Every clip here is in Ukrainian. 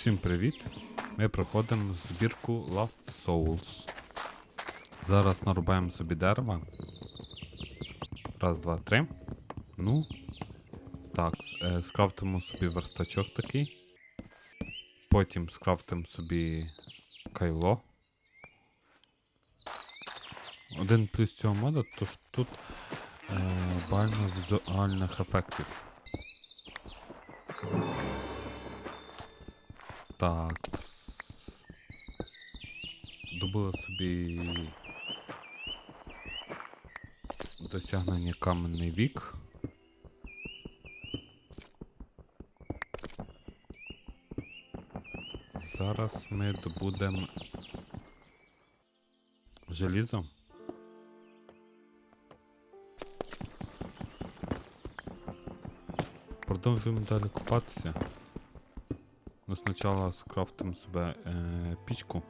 Усім привіт! Ми проходимо збірку Last Souls. Зараз нарубаємо собі дерева. Раз, два, три. Ну. Так, е, скрафтимо собі верстачок такий. Потім скрафтимо собі кайло. Один плюс цього мода, то ж тут е, багато візуальних ефектів. Так. Добула собі досягнення каменний вік. Зараз ми добудемо желізо. Продовжуємо далі купатися. Ну, спочатку скрафтимо себе е, пічку.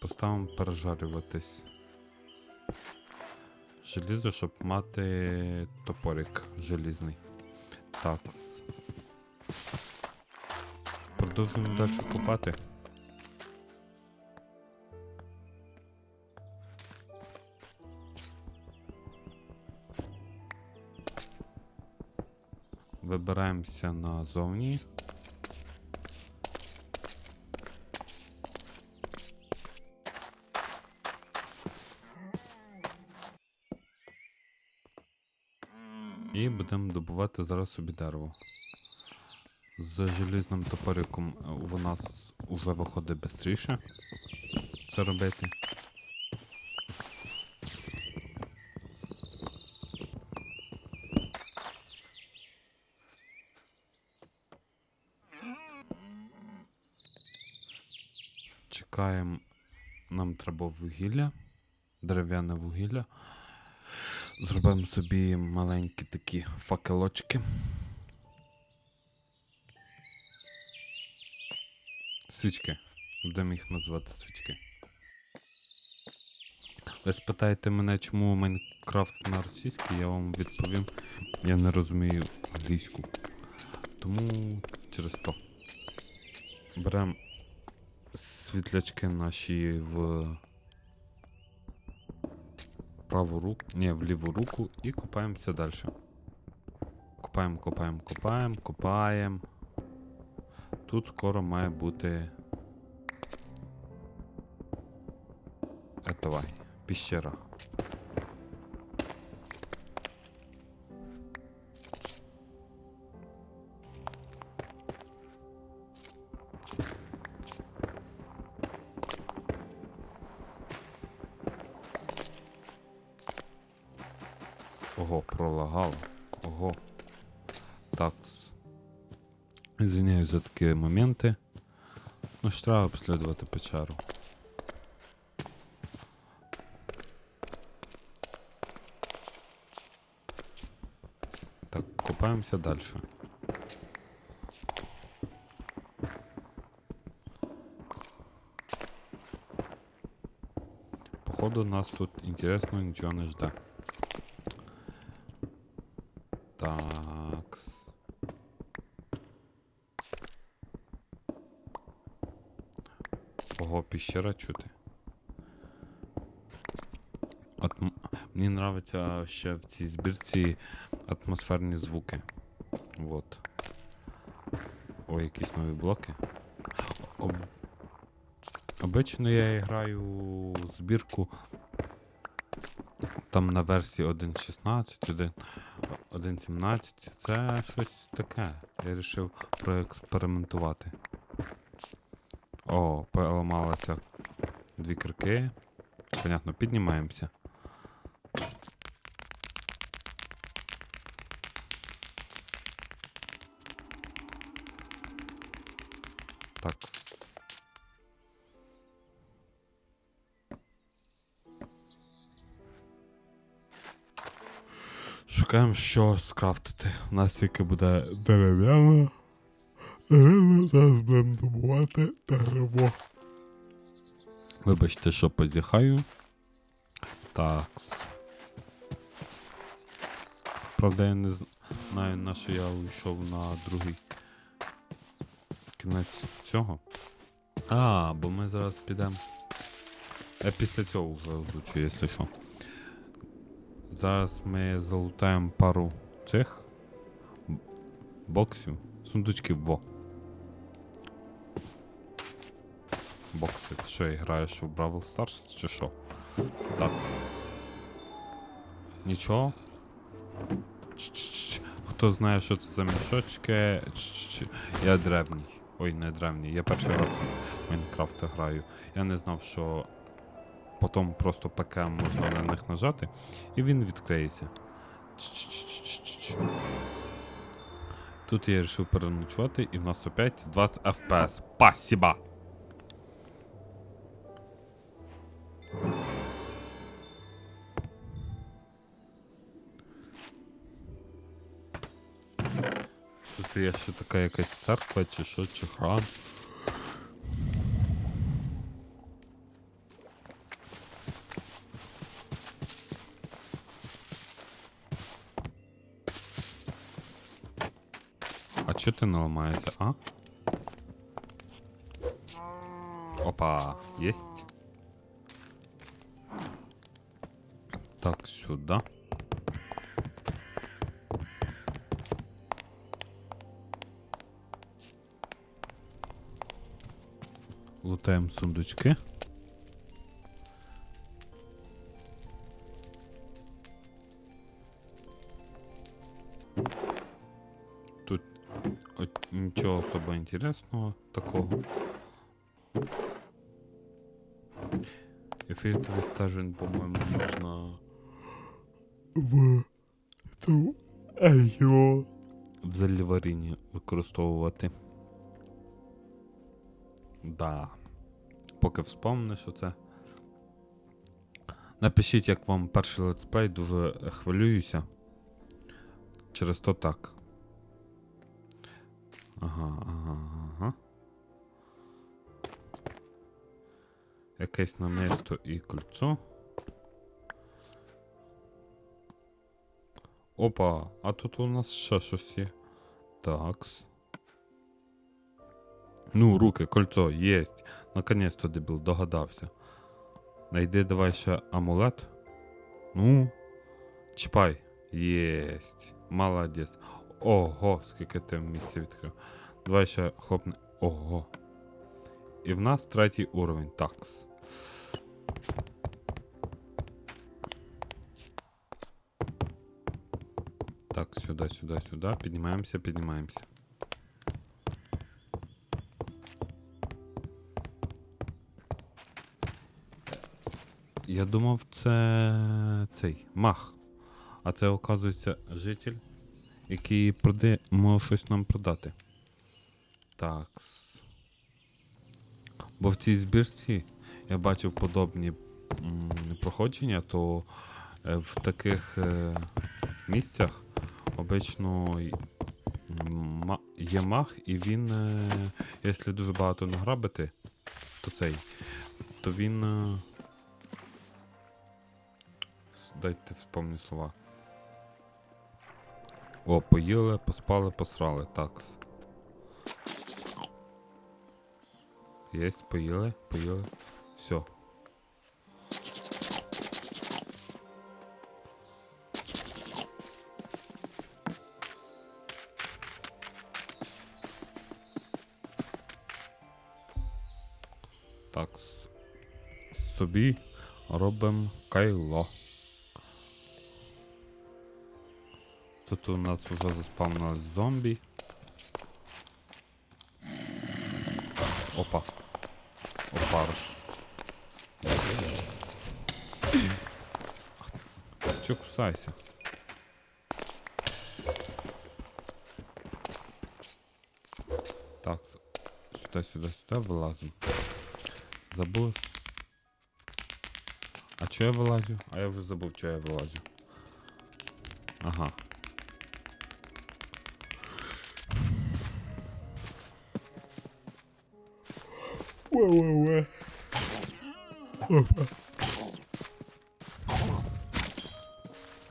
Поставимо пережарюватись. Желізо, щоб мати топорик желізний. Так. Продовжуємо далі купати. Вибираємося назовні. І будемо добувати зараз собі дерево. З желізним топориком у нас вже виходить швидше це робити. Чекаємо, нам треба вугілля, дерев'яне вугілля. Зробимо собі маленькі такі факелочки. Свічки. Будемо їх називати свічки. Ви спитаєте мене, чому Майнкрафт на російській, я вам відповім. Я не розумію англійську. Тому через то. Беремо світлячки наші в праву руку, ні, в ліву руку і копаємося далі. Копаємо, копаємо, копаємо, копаємо. Тут скоро має бути. Е, давай, піщера. Извиняюсь за такі моменти. Ну, ж треба обслідувати печеру. Так, копаємося далі. Походу нас тут інтересно нічого не жде. Так. Піщера чути. Атм... Мені нравиться ще в цій збірці атмосферні звуки. Вот. О, якісь нові блоки. Об... Обично я граю збірку там на версії 1.16, 1.17 це щось таке. Я вирішив проекспериментувати. О, поламалися дві кирки. Понятно, піднімаємося. Так. Шукаємо, що скрафтити. У нас тільки буде дерев'яна. Дерев'яна зараз будемо добувати дерево. Вибачте, що позіхаю. Так. Правда, я не знаю, на що я вийшов на другий кінець цього. А, бо ми зараз підемо. Я після цього вже озвучу, якщо що. Зараз ми залутаємо пару цих боксів. Сундучків, во. Бокси. Ти що, граєш у Бравл Stars чи що? Так. Нічого? Ч-ч-ч. Хто знає, що це за мішочки? Ч-ч-ч. Я древній. Ой, не древній. Я перший раз в Майнкрафт граю. Я не знав, що потім просто ПК можна на них нажати, і він відкриється. Ч-ч-ч-ч-ч-ч. Тут я вирішив переночувати, і в нас опять 20 FPS. Спасибо! Тут є ще така якась церква, чи що, чи храм. А чого ти не ламається, а? Опа, єсть. Так, сюди. Лутаємо сундучки. Тут от, нічого особо інтересного такого. Ефіртовий стажень, по-моєму, можна в цю його в заліваріні використовувати. Да. Поки вспомниш оце. Напишіть, як вам перший летсплей, дуже хвилююся. Через то так. Ага, ага, ага. Якесь намисто і кольцо. Опа, а тут у нас ще щось є. Такс. Ну, руки, кольцо, єсть. Наконець-то дебіл, догадався. Найди давай ще амулет. Ну. Чіпай. Єсть. Молодець. Ого, скільки ти місця відкрив. Давай ще хлопне. Ого. І в нас третій уровень. Такс. Так, сюди, сюди, сюди. Піднімаємося, піднімаємося. Я думав, це цей мах. А це, оказується, житель, який проде... може щось нам продати. Так. Бо в цій збірці я бачив подобні м, проходження, то е, в таких е, місцях обично ма- є мах, і він, е, якщо дуже багато награбити, то цей, то він. Е, дайте вспомню слова. О, поїли, поспали, посрали. Так. Єсть, поїли, поїли. Все. Так. Собі робимо кайло. Тут у нас вже заспавнилось зомбі. Опа. Опариш. Че кусайся? Так, сюда, сюда, сюда вилазим. Забув. А чого я вилазю? А я вже забув, чого я вилазю. Ага. Ва-ва-ва.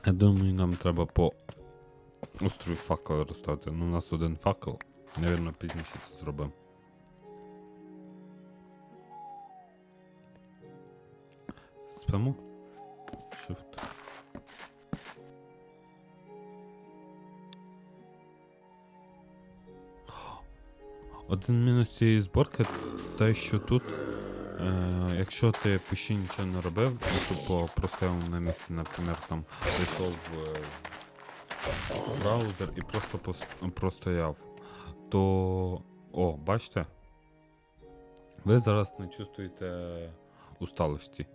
Я думаю, нам треба по острові факел розставити. Ну у нас один факел. Навірно, пізніше це зробимо. Спимо? Один мінус цієї зборки те, що тут, е, якщо ти пиші нічого не робив, тупо простояв на місці, наприклад, там зайшов в браузер і просто простояв, то. О, бачите? Ви зараз не чувствуєте усталості.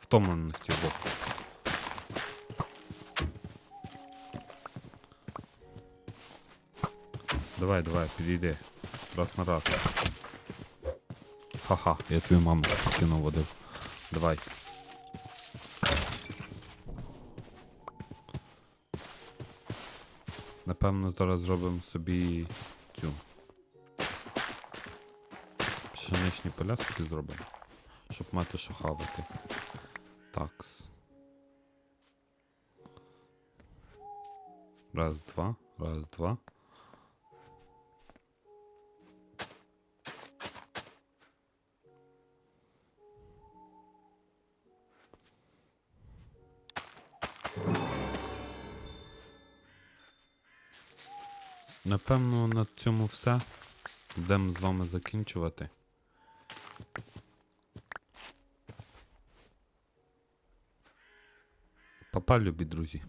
Втомленості бо. Давай, давай, підійди. Раз на раз. Ха-ха, я твою маму кинув водив. Давай. Напевно, зараз зробимо собі цю. Пшеничні поля собі зробимо. Щоб мати що хавати. Такс. Раз, два, раз, два. Напевно, на цьому все. Будемо з вами закінчувати. Папа, любі друзі.